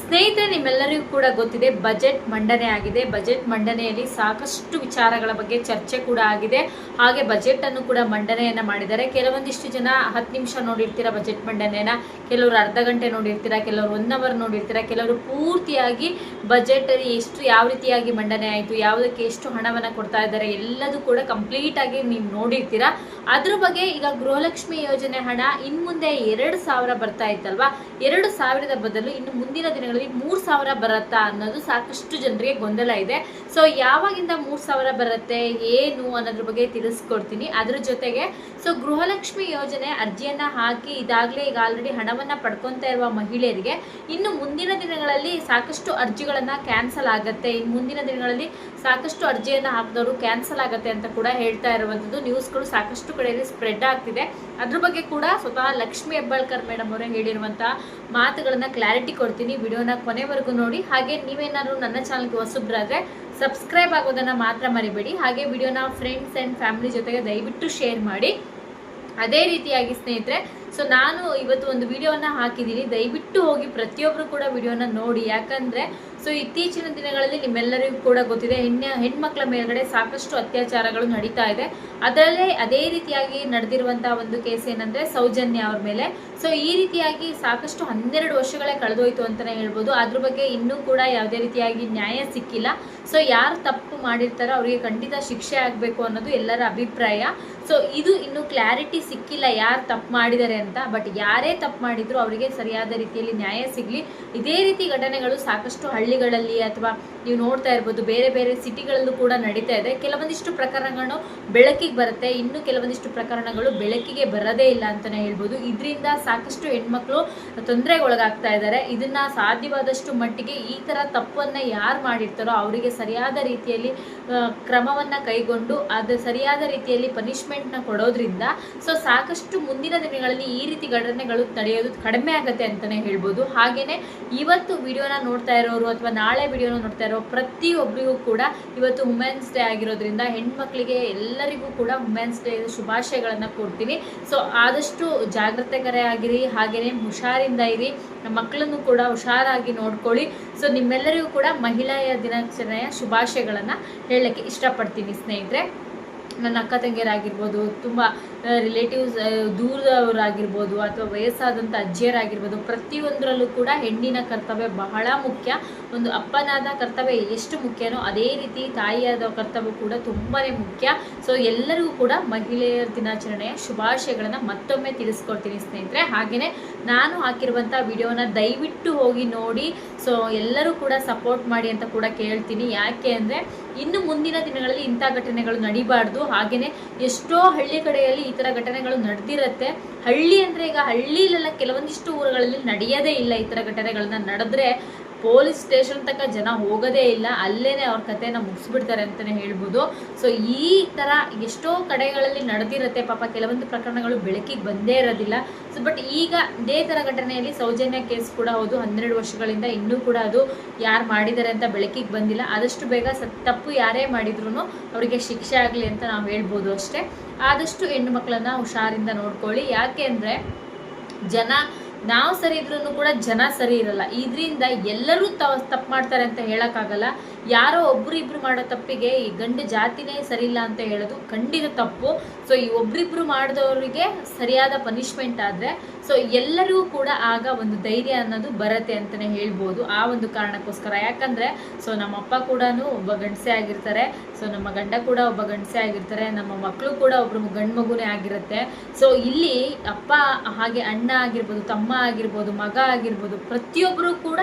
ಸ್ನೇಹಿತರೆ, ನಿಮ್ಮೆಲ್ಲರಿಗೂ ಕೂಡ ಗೊತ್ತಿದೆ, ಬಜೆಟ್ ಮಂಡನೆ ಆಗಿದೆ. ಬಜೆಟ್ ಮಂಡನೆಯಲ್ಲಿ ಸಾಕಷ್ಟು ವಿಚಾರಗಳ ಬಗ್ಗೆ ಚರ್ಚೆ ಕೂಡ ಆಗಿದೆ. ಹಾಗೆ ಬಜೆಟ್ ಅನ್ನು ಕೂಡ ಮಂಡನೆಯನ್ನ ಮಾಡಿದ್ದಾರೆ. ಕೆಲವೊಂದಿಷ್ಟು ಜನ ಹತ್ತು ನಿಮಿಷ ನೋಡಿರ್ತೀರಾ ಬಜೆಟ್ ಮಂಡನೆಯನ್ನ, ಕೆಲವರು ಅರ್ಧ ಗಂಟೆ ನೋಡಿರ್ತೀರಾ, ಕೆಲವರು ಒನ್ ಅವರ್ ನೋಡಿರ್ತೀರಾ, ಕೆಲವರು ಪೂರ್ತಿಯಾಗಿ ಬಜೆಟ್ ಎಷ್ಟು ಯಾವ ರೀತಿಯಾಗಿ ಮಂಡನೆ ಆಯಿತು, ಯಾವುದಕ್ಕೆ ಎಷ್ಟು ಹಣವನ್ನು ಕೊಡ್ತಾ ಇದ್ದಾರೆ, ಎಲ್ಲದೂ ಕೂಡ ಕಂಪ್ಲೀಟ್ ಆಗಿ ನೀವು ನೋಡಿರ್ತೀರಾ. ಅದ್ರ ಬಗ್ಗೆ ಈಗ ಗೃಹಲಕ್ಷ್ಮಿ ಯೋಜನೆ ಹಣ ಇನ್ನು ಮುಂದೆ ಎರಡು ಸಾವಿರ ಬರ್ತಾ ಇತ್ತಲ್ವಾ? ಎರಡು ಸಾವಿರದ ಬದಲು ಇನ್ನು ಮುಂದಿನ ದಿನಗಳಲ್ಲಿ ಮೂರು ಸಾವಿರ ಬರುತ್ತಾ ಅನ್ನೋದು ಸಾಕಷ್ಟು ಜನರಿಗೆ ಗೊಂದಲ ಇದೆ. ಸೊ ಯಾವಾಗಿಂದ ಮೂರು ಸಾವಿರ ಬರುತ್ತೆ, ಏನು ಅನ್ನೋದ್ರ ಬಗ್ಗೆ ತಿಳಿಸ್ಕೊಡ್ತೀನಿ. ಅದ್ರ ಜೊತೆಗೆ ಸೊ ಗೃಹಲಕ್ಷ್ಮಿ ಯೋಜನೆ ಅರ್ಜಿಯನ್ನ ಹಾಕಿ ಇದಾಗಲೇ ಈಗ ಆಲ್ರೆಡಿ ಹಣವನ್ನ ಪಡ್ಕೊತಾ ಇರುವ ಮಹಿಳೆಯರಿಗೆ ಇನ್ನು ಮುಂದಿನ ದಿನಗಳಲ್ಲಿ ಸಾಕಷ್ಟು ಅರ್ಜಿಗಳನ್ನ ಕ್ಯಾನ್ಸಲ್ ಆಗುತ್ತೆ. ಇನ್ನು ಮುಂದಿನ ದಿನಗಳಲ್ಲಿ ಸಾಕಷ್ಟು ಅರ್ಜಿಯನ್ನ ಹಾಕಿದವರು ಕ್ಯಾನ್ಸಲ್ ಆಗುತ್ತೆ ಅಂತ ಕೂಡ ಹೇಳ್ತಾ ಇರುವಂಥದ್ದು. ನ್ಯೂಸ್ಗಳು ಸಾಕಷ್ಟು ಕಡೆಯಲ್ಲಿ ಸ್ಪ್ರೆಡ್ ಆಗ್ತಿದೆ. ಅದ್ರ ಬಗ್ಗೆ ಕೂಡ ಸ್ವತಃ ಲಕ್ಷ್ಮಿ ಹೆಬ್ಬಾಳ್ಕರ್ ಮೇಡಮ್ ಅವರೇ ಹೇಳಿರುವಂತಹ ಮಾತುಗಳನ್ನು ಕ್ಲಾರಿಟಿ ಕೊಡ್ತೀನಿ. ವಿಡಿಯೋನ ಕೊನೆವರೆಗೂ ನೋಡಿ. ಹಾಗೆ ನೀವೇನಾದ್ರು ನನ್ನ ಚಾನಲ್ಗೆ ಹೊಸಬ್ರಾದ್ರೆ ಸಬ್ಸ್ಕ್ರೈಬ್ ಆಗೋದನ್ನ ಮಾತ್ರ ಮರಿಬೇಡಿ. ಹಾಗೆ ವಿಡಿಯೋನ ಫ್ರೆಂಡ್ಸ್ ಆ್ಯಂಡ್ ಫ್ಯಾಮಿಲಿ ಜೊತೆಗೆ ದಯವಿಟ್ಟು ಶೇರ್ ಮಾಡಿ. ಅದೇ ರೀತಿಯಾಗಿ ಸ್ನೇಹಿತರೆ ಸೊ ನಾನು ಇವತ್ತು ಒಂದು ವಿಡಿಯೋನ ಹಾಕಿದ್ದೀನಿ. ದಯವಿಟ್ಟು ಹೋಗಿ ಪ್ರತಿಯೊಬ್ಬರು ಕೂಡ ವಿಡಿಯೋನ ನೋಡಿ. ಯಾಕಂದ್ರೆ ಸೊ ಇತ್ತೀಚಿನ ದಿನಗಳಲ್ಲಿ ನಿಮ್ಮೆಲ್ಲರಿಗೂ ಕೂಡ ಗೊತ್ತಿದೆ, ಹೆಣ್ಣು, ಹೆಣ್ಮಕ್ಳ ಮೇಲ್ಗಡೆ ಸಾಕಷ್ಟು ಅತ್ಯಾಚಾರಗಳು ನಡೀತಾ ಇದೆ. ಅದರಲ್ಲೇ ಅದೇ ರೀತಿಯಾಗಿ ನಡೆದಿರುವಂತಹ ಒಂದು ಕೇಸ್ ಏನಂದ್ರೆ ಸೌಜನ್ಯ ಅವ್ರ ಮೇಲೆ. ಸೊ ಈ ರೀತಿಯಾಗಿ ಸಾಕಷ್ಟು ಹನ್ನೆರಡು ವರ್ಷಗಳೇ ಕಳೆದೋಯ್ತು ಅಂತಾನೆ ಹೇಳ್ಬೋದು. ಅದ್ರ ಬಗ್ಗೆ ಇನ್ನೂ ಕೂಡ ಯಾವುದೇ ರೀತಿಯಾಗಿ ನ್ಯಾಯ ಸಿಕ್ಕಿಲ್ಲ. ಸೊ ಯಾರು ತಪ್ಪು ಮಾಡಿರ್ತಾರೋ ಅವರಿಗೆ ಖಂಡಿತ ಶಿಕ್ಷೆ ಆಗಬೇಕು ಅನ್ನೋದು ಎಲ್ಲರ ಅಭಿಪ್ರಾಯ. ಸೊ ಇದು ಇನ್ನು ಕ್ಲಾರಿಟಿ ಸಿಕ್ಕಿಲ್ಲ ಯಾರು ತಪ್ಪು ಮಾಡಿದ್ದಾರೆ ಅಂತ ಬಟ್ ಯಾರೇ ತಪ್ಪು ಮಾಡಿದ್ರು ಅವರಿಗೆ ಸರಿಯಾದ ರೀತಿಯಲ್ಲಿ ನ್ಯಾಯ ಸಿಗಲಿ. ಇದೇ ರೀತಿ ಘಟನೆಗಳು ಸಾಕಷ್ಟು ಹಳ್ಳಿಗಳಲ್ಲಿ ಅಥವಾ ನೀವು ನೋಡ್ತಾ ಇರ್ಬೋದು, ಬೇರೆ ಬೇರೆ ಸಿಟಿಗಳಲ್ಲೂ ಕೂಡ ನಡೀತಾ ಇದೆ. ಕೆಲವೊಂದಿಷ್ಟು ಪ್ರಕರಣಗಳು ಬೆಳಕಿಗೆ ಬರುತ್ತೆ. ಇನ್ನು ಕೆಲವೊಂದಿಷ್ಟು ಪ್ರಕರಣಗಳು ಬೆಳಕಿಗೆ ಬರದೇ ಇಲ್ಲ ಅಂತಾನೆ ಹೇಳ್ಬೋದು. ಇದರಿಂದ ಸಾಕಷ್ಟು ಹೆಣ್ಮಕ್ಳು ತೊಂದರೆಗೊಳಗಾಗ್ತಾ ಇದ್ದಾರೆ. ಇದನ್ನ ಸಾಧ್ಯವಾದಷ್ಟು ಮಟ್ಟಿಗೆ ಈ ತರ ತಪ್ಪನ್ನ ಯಾರು ಮಾಡಿರ್ತಾರೋ ಅವರಿಗೆ ಸರಿಯಾದ ರೀತಿಯಲ್ಲಿ ಕ್ರಮವನ್ನು ಕೈಗೊಂಡು ಅದು ಸರಿಯಾದ ರೀತಿಯಲ್ಲಿ ಪನಿಷ್ಮೆಂಟ್ನ ಕೊಡೋದ್ರಿಂದ ಸೊ ಸಾಕಷ್ಟು ಮುಂದಿನ ದಿನಗಳಲ್ಲಿ ಈ ರೀತಿ ಘಟನೆಗಳು ತಡೆಯೋದು ಕಡಿಮೆ ಆಗುತ್ತೆ ಅಂತಾನೆ ಹೇಳ್ಬೋದು. ಹಾಗೆಯೇ ಇವತ್ತು ವಿಡಿಯೋನ ನೋಡ್ತಾ ಇರೋರು ಅಥವಾ ನಾಳೆ ವಿಡಿಯೋನ ನೋಡ್ತಾ ಇರೋ ಪ್ರತಿಯೊಬ್ಬರಿಗೂ ಕೂಡ ಇವತ್ತು ವುಮೆನ್ಸ್ ಡೇ ಆಗಿರೋದ್ರಿಂದ ಹೆಣ್ಮಕ್ಳಿಗೆ ಎಲ್ಲರಿಗೂ ಕೂಡ ವುಮೆನ್ಸ್ ಡೇ ಶುಭಾಶಯಗಳನ್ನ ಕೊಡ್ತೀನಿ ಸೊ ಆದಷ್ಟು ಜಾಗ್ರತೆಕರೇ ಆಗಿರಿ, ಹಾಗೇನೆ ಹುಷಾರಿಂದ ಇರಿ, ಮಕ್ಕಳನ್ನು ಕೂಡ ಹುಷಾರಾಗಿ ನೋಡ್ಕೊಳ್ಳಿ. ಸೊ ನಿಮ್ಮೆಲ್ಲರಿಗೂ ಕೂಡ ಮಹಿಳೆಯ ದಿನಾಚರಣೆಯ ಶುಭಾಶಯಗಳನ್ನು ಹೇಳಕ್ಕೆ ಇಷ್ಟಪಡ್ತೀನಿ ಸ್ನೇಹಿತರೆ. ನನ್ನ ಅಕ್ಕ ತಂಗಿಯರಾಗಿರ್ಬೋದು, ತುಂಬ ರಿಲೇಟಿವ್ಸ್ ದೂರದವರಾಗಿರ್ಬೋದು ಅಥವಾ ವಯಸ್ಸಾದಂಥ ಅಜ್ಜಿಯರಾಗಿರ್ಬೋದು, ಪ್ರತಿಯೊಂದರಲ್ಲೂ ಕೂಡ ಹೆಣ್ಣಿನ ಕರ್ತವ್ಯ ಬಹಳ ಮುಖ್ಯ. ಒಂದು ಅಪ್ಪನಾದ ಕರ್ತವ್ಯ ಎಷ್ಟು ಮುಖ್ಯನೋ ಅದೇ ರೀತಿ ತಾಯಿಯಾದ ಕರ್ತವ್ಯ ಕೂಡ ತುಂಬಾ ಮುಖ್ಯ. ಸೊ ಎಲ್ಲರಿಗೂ ಕೂಡ ಮಹಿಳೆಯರ ದಿನಾಚರಣೆಯ ಶುಭಾಶಯಗಳನ್ನು ಮತ್ತೊಮ್ಮೆ ತಿಳಿಸ್ಕೊಡ್ತೀನಿ ಸ್ನೇಹಿತರೆ. ಹಾಗೆಯೇ ನಾನು ಹಾಕಿರುವಂಥ ವಿಡಿಯೋನ ದಯವಿಟ್ಟು ಹೋಗಿ ನೋಡಿ. ಸೊ ಎಲ್ಲರೂ ಕೂಡ ಸಪೋರ್ಟ್ ಮಾಡಿ ಅಂತ ಕೂಡ ಕೇಳ್ತೀನಿ. ಯಾಕೆ ಅಂದರೆ ಇನ್ನು ಮುಂದಿನ ದಿನಗಳಲ್ಲಿ ಇಂಥ ಘಟನೆಗಳು ನಡಿಬಾರ್ದು. ಹಾಗೆಯೇ ಎಷ್ಟೋ ಹಳ್ಳಿ ಕಡೆಯಲ್ಲಿ ಈ ಥರ ಘಟನೆಗಳು ನಡೆದಿರುತ್ತೆ. ಹಳ್ಳಿ ಅಂದರೆ ಈಗ ಹಳ್ಳಿಲೆಲ್ಲ ಕೆಲವೊಂದಿಷ್ಟು ಊರುಗಳಲ್ಲಿ ನಡೆಯೋದೇ ಇಲ್ಲ ಈ ಥರ ಘಟನೆಗಳನ್ನ ನಡೆದ್ರೆ ಪೊಲೀಸ್ ಸ್ಟೇಷನ್ ತನಕ ಜನ ಹೋಗೋದೇ ಇಲ್ಲ ಅಲ್ಲೇ ಅವ್ರ ಕಥೆನ ಮುಗಿಸ್ಬಿಡ್ತಾರೆ ಅಂತಲೇ ಹೇಳ್ಬೋದು. ಸೊ ಈ ಥರ ಎಷ್ಟೋ ಕಡೆಗಳಲ್ಲಿ ನಡೆದಿರುತ್ತೆ ಪಾಪ ಕೆಲವೊಂದು ಪ್ರಕರಣಗಳು ಬೆಳಕಿಗೆ ಬಂದೇ ಇರೋದಿಲ್ಲ. ಸೊ ಬಟ್ ಈಗ ಇದೇ ಥರ ಘಟನೆಯಲ್ಲಿ ಸೌಜನ್ಯ ಕೇಸ್ ಕೂಡ ಹೌದು, ಹನ್ನೆರಡು ವರ್ಷಗಳಿಂದ ಇನ್ನೂ ಕೂಡ ಅದು ಯಾರು ಮಾಡಿದ್ದಾರೆ ಅಂತ ಬೆಳಕಿಗೆ ಬಂದಿಲ್ಲ. ಆದಷ್ಟು ಬೇಗ ತಪ್ಪು ಯಾರೇ ಮಾಡಿದ್ರು ಅವರಿಗೆ ಶಿಕ್ಷೆ ಆಗಲಿ ಅಂತ ನಾವು ಹೇಳ್ಬೋದು ಅಷ್ಟೇ. ಆದಷ್ಟು ಹೆಣ್ಣು ಮಕ್ಕಳನ್ನ ಹುಷಾರಿಂದ ನೋಡ್ಕೊಳ್ಳಿ. ಯಾಕೆ ಅಂದರೆ ಜನ ನಾವು ಸರಿ ಇದ್ರೂ ಕೂಡ ಜನ ಸರಿ ಇರಲ್ಲ. ಇದರಿಂದ ಎಲ್ಲರೂ ತಪ್ಪು ಮಾಡ್ತಾರೆ ಅಂತ ಹೇಳೋಕ್ಕಾಗಲ್ಲ. ಯಾರೋ ಒಬ್ರು ಇಬ್ರು ಮಾಡೋ ತಪ್ಪಿಗೆ ಈ ಗಂಡು ಜಾತಿನೇ ಸರಿ ಇಲ್ಲ ಅಂತ ಹೇಳೋದು ಖಂಡಿತ ತಪ್ಪು. ಸೊ ಈ ಒಬ್ರಿಬ್ರು ಮಾಡಿದವರಿಗೆ ಸರಿಯಾದ ಪನಿಷ್ಮೆಂಟ್ ಆದರೆ ಸೊ ಎಲ್ಲರಿಗೂ ಕೂಡ ಆಗ ಒಂದು ಧೈರ್ಯ ಅನ್ನೋದು ಬರುತ್ತೆ ಅಂತಲೇ ಹೇಳ್ಬೋದು. ಆ ಒಂದು ಕಾರಣಕ್ಕೋಸ್ಕರ. ಯಾಕಂದರೆ ಸೊ ನಮ್ಮಪ್ಪ ಕೂಡ ಒಬ್ಬ ಗಂಡಸೆ ಆಗಿರ್ತಾರೆ. ಸೊ ನಮ್ಮ ಗಂಡ ಕೂಡ ಒಬ್ಬ ಗಂಡಸೆ ಆಗಿರ್ತಾರೆ. ನಮ್ಮ ಮಕ್ಕಳು ಕೂಡ ಒಬ್ಬರು ಗಂಡು ಮಗುನೇ ಆಗಿರುತ್ತೆ. ಸೊ ಇಲ್ಲಿ ಅಪ್ಪ ಹಾಗೆ ಅಣ್ಣ ಆಗಿರ್ಬೋದು, ತಮ್ಮ ಆಗಿರ್ಬೋದು, ಮಗ ಆಗಿರ್ಬೋದು ಪ್ರತಿಯೊಬ್ಬರು ಕೂಡ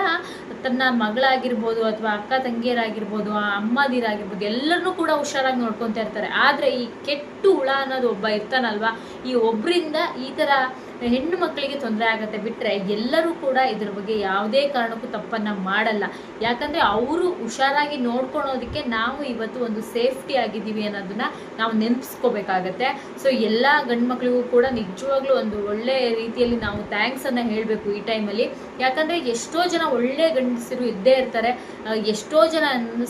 ತನ್ನ ಮಗಳಾಗಿರ್ಬೋದು ಅಥವಾ ಅಕ್ಕ ತಂಗಿಯರಾಗಿರ್ಬೋದು, ಆ ಅಮ್ಮದಿರಾಗಿರ್ಬೋದು, ಎಲ್ಲರನ್ನೂ ಕೂಡ ಹುಷಾರಾಗಿ ನೋಡ್ಕೊತಾ ಇರ್ತಾರೆ. ಆದರೆ ಈ ಕೆಟ್ಟು ಹುಳ ಅನ್ನೋದು ಒಬ್ಬ ಇರ್ತಾನಲ್ವಾ? ಈ ಒಬ್ಬರಿಂದ ಈ ಥರ ಹೆಣ್ಣು ಮಕ್ಕಳಿಗೆ ತೊಂದರೆ ಆಗುತ್ತೆ ಬಿಟ್ಟರೆ ಎಲ್ಲರೂ ಕೂಡ ಇದ್ರ ಬಗ್ಗೆ ಯಾವುದೇ ಕಾರಣಕ್ಕೂ ತಪ್ಪನ್ನು ಮಾಡಲ್ಲ. ಯಾಕಂದರೆ ಅವರು ಹುಷಾರಾಗಿ ನೋಡ್ಕೊಳೋದಕ್ಕೆ ನಾವು ಇವತ್ತು ಒಂದು ಸೇಫ್ಟಿ ಆಗಿದ್ದೀವಿ ಅನ್ನೋದನ್ನ ನಾವು ನೆನಪಿಸ್ಕೋಬೇಕಾಗತ್ತೆ. ಸೊ ಎಲ್ಲ ಗಂಡು ಮಕ್ಕಳಿಗೂ ಕೂಡ ನಿಜವಾಗ್ಲೂ ಒಂದು ಒಳ್ಳೆ ರೀತಿಯಲ್ಲಿ ನಾವು ಥ್ಯಾಂಕ್ಸನ್ನು ಹೇಳಬೇಕು ಈ ಟೈಮಲ್ಲಿ. ಯಾಕಂದರೆ ಎಷ್ಟೋ ಜನ ಒಳ್ಳೆ ಗಂಡಸರು ಇದ್ದೇ ಇರ್ತಾರೆ. ಎಷ್ಟೋ ಜನ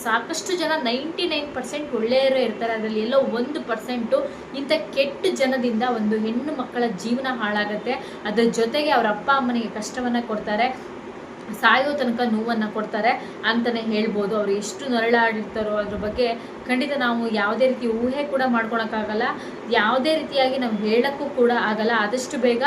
ಸಾಕಷ್ಟು ಜನ ನೈಂಟಿ ನೈನ್ ಪರ್ಸೆಂಟ್ ಒಳ್ಳೆಯವರು ಇರ್ತಾರೆ. ಅದರಲ್ಲಿ ಎಲ್ಲೋ ಒಂದು ಪರ್ಸೆಂಟು ಇಂಥ ಕೆಟ್ಟ ಜನದಿಂದ ಒಂದು ಹೆಣ್ಣು ಮಕ್ಕಳ ಜೀವನ ಹಾಳಾಗತ್ತೆ. ಅದ್ರ ಜೊತೆಗೆ ಅವ್ರ ಅಪ್ಪ ಅಮ್ಮನಿಗೆ ಕಷ್ಟವನ್ನು ಕೊಡ್ತಾರೆ. ಸಾಯೋ ತನಕ ನೋವನ್ನು ಕೊಡ್ತಾರೆ ಅಂತಲೇ ಹೇಳ್ಬೋದು. ಅವರು ಎಷ್ಟು ನರಳಾಡಿರ್ತಾರೋ ಅದ್ರ ಬಗ್ಗೆ ಖಂಡಿತ ನಾವು ಯಾವುದೇ ರೀತಿ ಊಹೆ ಕೂಡ ಮಾಡ್ಕೊಳಕ್ಕಾಗಲ್ಲ. ಯಾವುದೇ ರೀತಿಯಾಗಿ ನಾವು ಹೇಳೋಕ್ಕೂ ಕೂಡ ಆಗಲ್ಲ. ಆದಷ್ಟು ಬೇಗ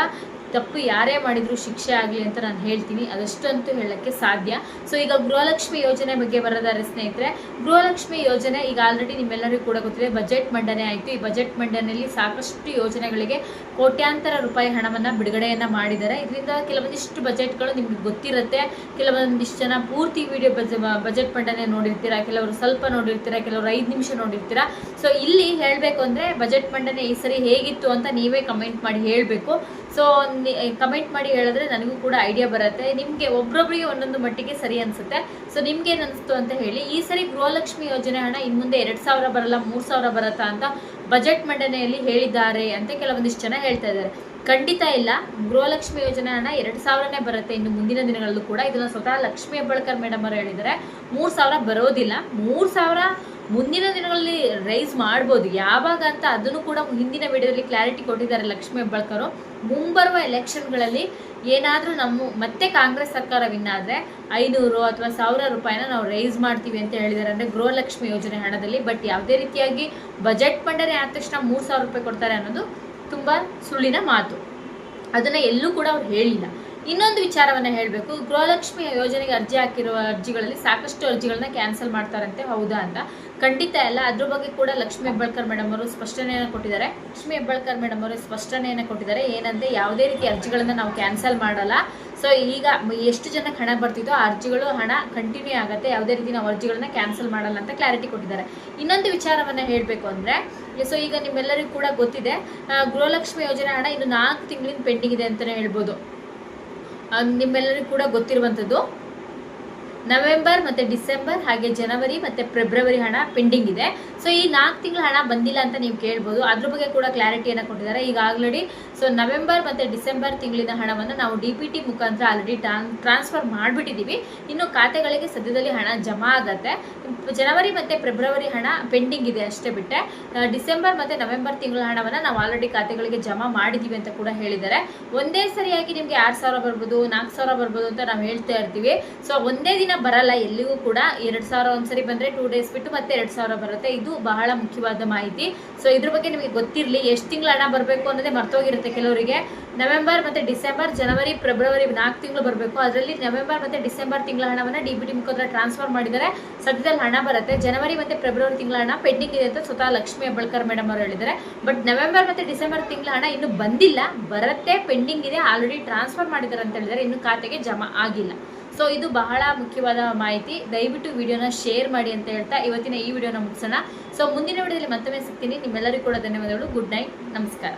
ತಪ್ಪು ಯಾರೇ ಮಾಡಿದ್ರು ಶಿಕ್ಷೆ ಆಗಲಿ ಅಂತ ನಾನು ಹೇಳ್ತೀನಿ. ಅದಷ್ಟಂತೂ ಹೇಳೋಕ್ಕೆ ಸಾಧ್ಯ. ಸೊ ಈಗ ಗೃಹಲಕ್ಷ್ಮಿ ಯೋಜನೆ ಬಗ್ಗೆ ಬರೋದಾದ್ರೆ ಸ್ನೇಹಿತರೆ, ಗೃಹಲಕ್ಷ್ಮಿ ಯೋಜನೆ ಈಗ ಆಲ್ರೆಡಿ ನಿಮ್ಮೆಲ್ಲರಿಗೂ ಕೂಡ ಗೊತ್ತಿದೆ. ಬಜೆಟ್ ಮಂಡನೆ ಆಯಿತು. ಈ ಬಜೆಟ್ ಮಂಡನೆಯಲ್ಲಿ ಸಾಕಷ್ಟು ಯೋಜನೆಗಳಿಗೆ ಕೋಟ್ಯಾಂತರ ರೂಪಾಯಿ ಹಣವನ್ನು ಬಿಡುಗಡೆಯನ್ನು ಮಾಡಿದ್ದಾರೆ. ಇದರಿಂದ ಕೆಲವೊಂದಿಷ್ಟು ಬಜೆಟ್ಗಳು ನಿಮಗೆ ಗೊತ್ತಿರುತ್ತೆ. ಕೆಲವೊಂದಿಷ್ಟು ಜನ ಪೂರ್ತಿ ವಿಡಿಯೋ ಬಜೆಟ್ ಮಂಡನೆ ನೋಡಿರ್ತೀರಾ? ಕೆಲವರು ಸ್ವಲ್ಪ ನೋಡಿರ್ತೀರಾ? ಕೆಲವರು ಐದು ನಿಮಿಷ ನೋಡಿರ್ತೀರಾ? ಸೊ ಇಲ್ಲಿ ಹೇಳಬೇಕು ಅಂದರೆ ಬಜೆಟ್ ಮಂಡನೆ ಈ ಸರಿ ಹೇಗಿತ್ತು ಅಂತ ನೀವೇ ಕಮೆಂಟ್ ಮಾಡಿ ಹೇಳಬೇಕು. ಸೊ ಕಮೆಂಟ್ ಮಾಡಿ ಹೇಳಿದ್ರೆ ನನಗೂ ಕೂಡ ಐಡಿಯಾ ಬರುತ್ತೆ. ನಿಮಗೆ ಒಬ್ಬೊಬ್ಬರಿಗೆ ಒಂದೊಂದು ಮಟ್ಟಿಗೆ ಸರಿ ಅನಿಸುತ್ತೆ. ಸೊ ನಿಮ್ಗೆ ಏನು ಅನಿಸ್ತು ಅಂತ ಹೇಳಿ, ಈ ಸರಿ ಗೃಹಲಕ್ಷ್ಮಿ ಯೋಜನೆ ಹಣ ಇನ್ನು ಮುಂದೆ ಎರಡು ಸಾವಿರ ಬರಲ್ಲ, ಮೂರು ಸಾವಿರ ಬರತ್ತಾ ಅಂತ ಬಜೆಟ್ ಮಂಡನೆಯಲ್ಲಿ ಹೇಳಿದ್ದಾರೆ ಅಂತ ಕೆಲವೊಂದಿಷ್ಟು ಜನ ಹೇಳ್ತಾ ಇದ್ದಾರೆ. ಖಂಡಿತ ಇಲ್ಲ. ಗೃಹಲಕ್ಷ್ಮಿ ಯೋಜನೆ ಹಣ ಎರಡು ಸಾವಿರನೇ ಬರುತ್ತೆ ಇನ್ನು ಮುಂದಿನ ದಿನಗಳಲ್ಲೂ ಕೂಡ. ಇದನ್ನು ಸ್ವತಃ ಲಕ್ಷ್ಮೀ ಹೆಬ್ಬಳ್ಕರ್ ಮೇಡಮ್ ಅವರು ಹೇಳಿದ್ದಾರೆ. ಮೂರು ಸಾವಿರ ಬರೋದಿಲ್ಲ. ಮೂರು ಸಾವಿರ ಮುಂದಿನ ದಿನಗಳಲ್ಲಿ ರೈಸ್ ಮಾಡ್ಬೋದು. ಯಾವಾಗ ಅಂತ ಅದನ್ನು ಕೂಡ ಹಿಂದಿನ ವಿಡಿಯೋದಲ್ಲಿ ಕ್ಲಾರಿಟಿ ಕೊಟ್ಟಿದ್ದಾರೆ ಲಕ್ಷ್ಮೀ ಹೆಬ್ಬಾಳ್ಕರು. ಮುಂಬರುವ ಎಲೆಕ್ಷನ್ಗಳಲ್ಲಿ ಏನಾದರೂ ನಮ್ಮ, ಮತ್ತೆ ಕಾಂಗ್ರೆಸ್ ಸರ್ಕಾರ ವಿನ್ ಆದರೆ ಐನೂರು ಅಥವಾ ಸಾವಿರ ರೂಪಾಯಿನ ನಾವು ರೈಸ್ ಮಾಡ್ತೀವಿ ಅಂತ ಹೇಳಿದ್ದಾರೆ. ಅಂದರೆ ಗೃಹಲಕ್ಷ್ಮಿ ಯೋಜನೆ ಹಣದಲ್ಲಿ. ಬಟ್ ಯಾವುದೇ ರೀತಿಯಾಗಿ ಬಜೆಟ್ ಮಂಡನೆ ಆದ ತಕ್ಷಣ ಮೂರು ಸಾವಿರ ರೂಪಾಯಿ ಕೊಡ್ತಾರೆ ಅನ್ನೋದು ತುಂಬ ಸುಳ್ಳಿನ ಮಾತು. ಅದನ್ನು ಎಲ್ಲೂ ಕೂಡ ಅವ್ರು ಹೇಳಿಲ್ಲ. ಇನ್ನೊಂದು ವಿಚಾರವನ್ನು ಹೇಳಬೇಕು. ಗೃಹಲಕ್ಷ್ಮಿ ಯೋಜನೆಗೆ ಅರ್ಜಿ ಹಾಕಿರುವ ಅರ್ಜಿಗಳಲ್ಲಿ ಸಾಕಷ್ಟು ಅರ್ಜಿಗಳನ್ನ ಕ್ಯಾನ್ಸಲ್ ಮಾಡ್ತಾರಂತೆ, ಹೌದಾ ಅಂತ. ಖಂಡಿತ ಅಲ್ಲ ಅದ್ರ ಬಗ್ಗೆ ಕೂಡ ಲಕ್ಷ್ಮಿ ಹೆಬ್ಬಾಳ್ಕರ್ ಮೇಡಮ್ ಅವರು ಸ್ಪಷ್ಟನೆಯನ್ನು ಕೊಟ್ಟಿದ್ದಾರೆ. ಲಕ್ಷ್ಮಿ ಹೆಬ್ಬಾಳ್ಕರ್ ಮೇಡಮ್ ಅವರು ಸ್ಪಷ್ಟನೆಯನ್ನು ಕೊಟ್ಟಿದ್ದಾರೆ. ಏನಂದ್ರೆ ಯಾವುದೇ ರೀತಿ ಅರ್ಜಿಗಳನ್ನ ನಾವು ಕ್ಯಾನ್ಸಲ್ ಮಾಡಲ್ಲ. ಸೊ, ಈಗ ಎಷ್ಟು ಜನಕ್ಕೆ ಹಣ ಬರ್ತಿದ್ದೋ ಆ ಅರ್ಜಿಗಳು ಹಣ ಕಂಟಿನ್ಯೂ ಆಗುತ್ತೆ. ಯಾವುದೇ ರೀತಿ ನಾವು ಅರ್ಜಿಗಳನ್ನ ಕ್ಯಾನ್ಸಲ್ ಮಾಡಲ್ಲ ಅಂತ ಕ್ಲಾರಿಟಿ ಕೊಟ್ಟಿದ್ದಾರೆ. ಇನ್ನೊಂದು ವಿಚಾರವನ್ನು ಹೇಳಬೇಕು ಅಂದರೆ, ಸೊ, ಈಗ ನಿಮ್ಮೆಲ್ಲರಿಗೂ ಕೂಡ ಗೊತ್ತಿದೆ. ಗೃಹಲಕ್ಷ್ಮಿ ಯೋಜನೆ ಹಣ ಇನ್ನು ನಾಲ್ಕು ತಿಂಗಳಿಂದ ಪೆಂಡಿಂಗ್ ಇದೆ ಅಂತಲೇ ಹೇಳ್ಬೋದು. ನಿಮ್ಮೆಲ್ಲರಿಗೂ ಕೂಡ ಗೊತ್ತಿರುವಂಥದ್ದು. ನವೆಂಬರ್ ಮತ್ತು ಡಿಸೆಂಬರ್ ಹಾಗೆ ಜನವರಿ ಮತ್ತು ಫೆಬ್ರವರಿ ಹಣ ಪೆಂಡಿಂಗ್ ಇದೆ. ಸೊ ಈ ನಾಲ್ಕು ತಿಂಗಳ ಹಣ ಬಂದಿಲ್ಲ ಅಂತ ನೀವು ಕೇಳ್ಬೋದು. ಅದ್ರ ಬಗ್ಗೆ ಕೂಡ ಕ್ಲಾರಿಟಿಯನ್ನು ಕೊಟ್ಟಿದ್ದಾರೆ. ಈಗ ಆಲ್ರೆಡಿ ಸೊ ನವೆಂಬರ್ ಮತ್ತು ಡಿಸೆಂಬರ್ ತಿಂಗಳಿನ ಹಣವನ್ನು ನಾವು ಡಿ ಪಿ ಟಿ ಮುಖಾಂತರ ಆಲ್ರೆಡಿ ಟ್ರಾನ್ಸ್ಫರ್ ಮಾಡಿಬಿಟ್ಟಿದ್ದೀವಿ. ಇನ್ನು ಖಾತೆಗಳಿಗೆ ಸದ್ಯದಲ್ಲಿ ಹಣ ಜಮಾ ಆಗತ್ತೆ. ಜನವರಿ ಮತ್ತು ಫೆಬ್ರವರಿ ಹಣ ಪೆಂಡಿಂಗ್ ಇದೆ ಅಷ್ಟೇ ಬಿಟ್ಟೆ. ಡಿಸೆಂಬರ್ ಮತ್ತು ನವೆಂಬರ್ ತಿಂಗಳ ಹಣವನ್ನು ನಾವು ಆಲ್ರೆಡಿ ಖಾತೆಗಳಿಗೆ ಜಮಾ ಮಾಡಿದ್ದೀವಿ ಅಂತ ಕೂಡ ಹೇಳಿದ್ದಾರೆ. ಒಂದೇ ಸರಿಯಾಗಿ ನಿಮಗೆ ಆರು ಸಾವಿರ ಬರ್ಬೋದು, ನಾಲ್ಕು ಸಾವಿರ ಬರ್ಬೋದು ಅಂತ ನಾವು ಹೇಳ್ತಾ ಇರ್ತೀವಿ. ಸೊ ಒಂದೇ ದಿನ ಬರಲ್ಲ ಎಲ್ಲಿಗೂ ಕೂಡ. ಎರಡು ಸಾವಿರ ಒಂದ್ಸರಿ ಬಂದರೆ ಟೂ ಡೇಸ್ ಬಿಟ್ಟು ಮತ್ತೆ ಎರಡು ಸಾವಿರ ಬರುತ್ತೆ. ಇದು ಬಹಳ ಮುಖ್ಯವಾದ ಮಾಹಿತಿ. ಸೊ ಇದ್ರ ಬಗ್ಗೆ ನಿಮಗೆ ಗೊತ್ತಿರಲಿ. ಎಷ್ಟು ತಿಂಗಳ ಹಣ ಬರಬೇಕು ಅನ್ನೋದೇ ಮರ್ತೋಗಿರುತ್ತೆ ಕೆಲವರಿಗೆ. ನವೆಂಬರ್ ಮತ್ತು ಡಿಸೆಂಬರ್ ಜನವರಿ ಫೆಬ್ರವರಿ ನಾಲ್ಕು ತಿಂಗಳು ಬರಬೇಕು. ಅದರಲ್ಲಿ ನವೆಂಬರ್ ಮತ್ತು ಡಿಸೆಂಬರ್ ತಿಂಗಳ ಹಣವನ್ನು ಡಿ ಬಿ ಟಿ ಮುಖಾಂತರ ಟ್ರಾನ್ಸ್ಫರ್ ಮಾಡಿದರೆ ಸದ್ಯದಲ್ಲಿ ಹಣ ಬರುತ್ತೆ. ಜನವರಿ ಮತ್ತು ಫೆಬ್ರವರಿ ತಿಂಗಳ ಹಣ ಪೆಂಡಿಂಗ್ ಇದೆ ಅಂತ ಸ್ವತಃ ಲಕ್ಷ್ಮೀ ಹೆಬ್ಬಾಳ್ಕರ್ ಮೇಡಮ್ ಅವರು ಹೇಳಿದ್ದಾರೆ. ಬಟ್ ನವೆಂಬರ್ ಮತ್ತು ಡಿಸೆಂಬರ್ ತಿಂಗಳ ಹಣ ಇನ್ನೂ ಬಂದಿಲ್ಲ. ಬರುತ್ತೆ ಪೆಂಡಿಂಗ್ ಇದೆ ಆಲ್ರೆಡಿ ಟ್ರಾನ್ಸ್ಫರ್ ಮಾಡಿದ್ದಾರೆ ಅಂತ ಹೇಳಿದರೆ ಇನ್ನು ಖಾತೆಗೆ ಜಮಾ ಆಗಿಲ್ಲ. ಸೊ ಇದು ಬಹಳ ಮುಖ್ಯವಾದ ಮಾಹಿತಿ. ದಯವಿಟ್ಟು ವಿಡಿಯೋನ ಶೇರ್ ಮಾಡಿ ಅಂತ ಹೇಳ್ತಾ ಇವತ್ತಿನ ಈ ವಿಡಿಯೋನ ಮುಗಿಸೋಣ. ಸೊ ಮುಂದಿನ ವಿಡಿಯೋದಲ್ಲಿ ಮತ್ತೊಮ್ಮೆ ಸಿಗ್ತೀನಿ. ನಿಮ್ಮೆಲ್ಲರಿಗೂ ಕೂಡ ಧನ್ಯವಾದಗಳು. ಗುಡ್ ನೈಟ್ ನಮಸ್ಕಾರ.